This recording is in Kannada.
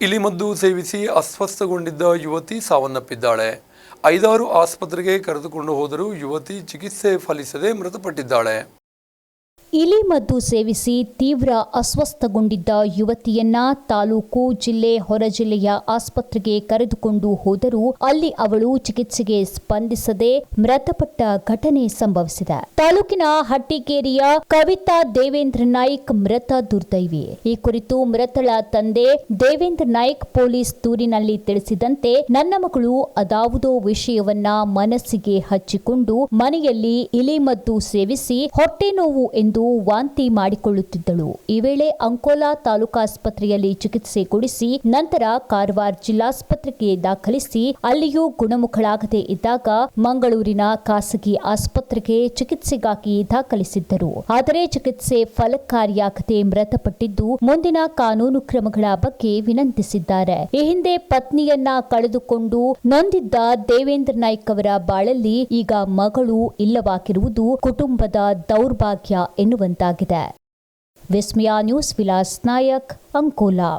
ಇಲಿಮದ್ದು ಸೇವಿಸಿ ಅಸ್ವಸ್ಥಗೊಂಡಿದ್ದ ಯುವತಿ ಸಾವನ್ನಪ್ಪಿದ್ದಾಳೆ. ಐದಾರು ಆಸ್ಪತ್ರೆಗೆ ಕರೆದುಕೊಂಡು ಹೋದರೂ ಯುವತಿ ಚಿಕಿತ್ಸೆ ಫಲಿಸದೆ ಮೃತಪಟ್ಟಿದ್ದಾಳೆ. ಇಲಿಮದ್ದು ಸೇವಿಸಿ ತೀವ್ರ ಅಸ್ವಸ್ಥಗೊಂಡಿದ್ದ ಯುವತಿಯನ್ನ ತಾಲೂಕು ಜಿಲ್ಲೆ ಹೊರ ಜಿಲ್ಲೆಯ ಆಸ್ಪತ್ರೆಗೆ ಕರೆದುಕೊಂಡು ಹೋದರೂ ಅಲ್ಲಿ ಅವಳು ಚಿಕಿತ್ಸೆಗೆ ಸ್ಪಂದಿಸದೆ ಮೃತಪಟ್ಟ ಘಟನೆ ಸಂಭವಿಸಿದೆ. ತಾಲೂಕಿನ ಹಟ್ಟಿಕೇರಿಯ ಕವಿತಾ ದೇವೇಂದ್ರ ನಾಯ್ಕ್ ಮೃತ ದುರ್ದೈವಿ. ಈ ಕುರಿತು ಮೃತಳ ತಂದೆ ದೇವೇಂದ್ರ ನಾಯ್ಕ್ ಪೊಲೀಸ್ ದೂರಿನಲ್ಲಿ ತಿಳಿಸಿದಂತೆ, ನನ್ನ ಮಗಳು ಅದಾವುದೋ ವಿಷಯವನ್ನ ಮನಸ್ಸಿಗೆ ಹಚ್ಚಿಕೊಂಡು ಮನೆಯಲ್ಲಿ ಇಲಿಮದ್ದು ಸೇವಿಸಿ ಹೊಟ್ಟೆ ನೋವು ಎಂದು ವಾಂತಿ ಮಾಡಿಕೊಳ್ಳುತ್ತಿದ್ದಳು. ಈ ವೇಳೆ ಅಂಕೋಲಾ ತಾಲೂಕಾಸ್ಪತ್ರೆಯಲ್ಲಿ ಚಿಕಿತ್ಸೆ ಕೊಡಿಸಿ, ನಂತರ ಕಾರವಾರ ಜಿಲ್ಲಾಸ್ಪತ್ರೆಗೆ ದಾಖಲಿಸಿ, ಅಲ್ಲಿಯೂ ಗುಣಮುಖಳಾಗದೇ ಇದ್ದಾಗ ಮಂಗಳೂರಿನ ಖಾಸಗಿ ಆಸ್ಪತ್ರೆಗೆ ಚಿಕಿತ್ಸೆಗಾಗಿ ದಾಖಲಿಸಿದ್ದರು. ಆದರೆ ಚಿಕಿತ್ಸೆ ಫಲಕಾರಿಯಾಗದೆ ಮೃತಪಟ್ಟಿದ್ದು, ಮುಂದಿನ ಕಾನೂನು ಕ್ರಮಗಳ ಬಗ್ಗೆ ವಿನಂತಿಸಿದ್ದಾರೆ. ಈ ಹಿಂದೆ ಪತ್ನಿಯನ್ನ ಕಳೆದುಕೊಂಡು ನೊಂದಿದ್ದ ದೇವೇಂದ್ರ ನಾಯ್ಕ್ ಅವರ ಬಾಳಲ್ಲಿ ಈಗ ಮಗಳು ಇಲ್ಲವಾಗಿರುವುದು ಕುಟುಂಬದ ದೌರ್ಭಾಗ್ಯ ಎನ್ನುವಂತಾಗಿದೆ. ವಿಸ್ಮಯ ನ್ಯೂಸ್ ವಿಲಾಸ್ ನಾಯಕ್ ಅಂಕೋಲಾ.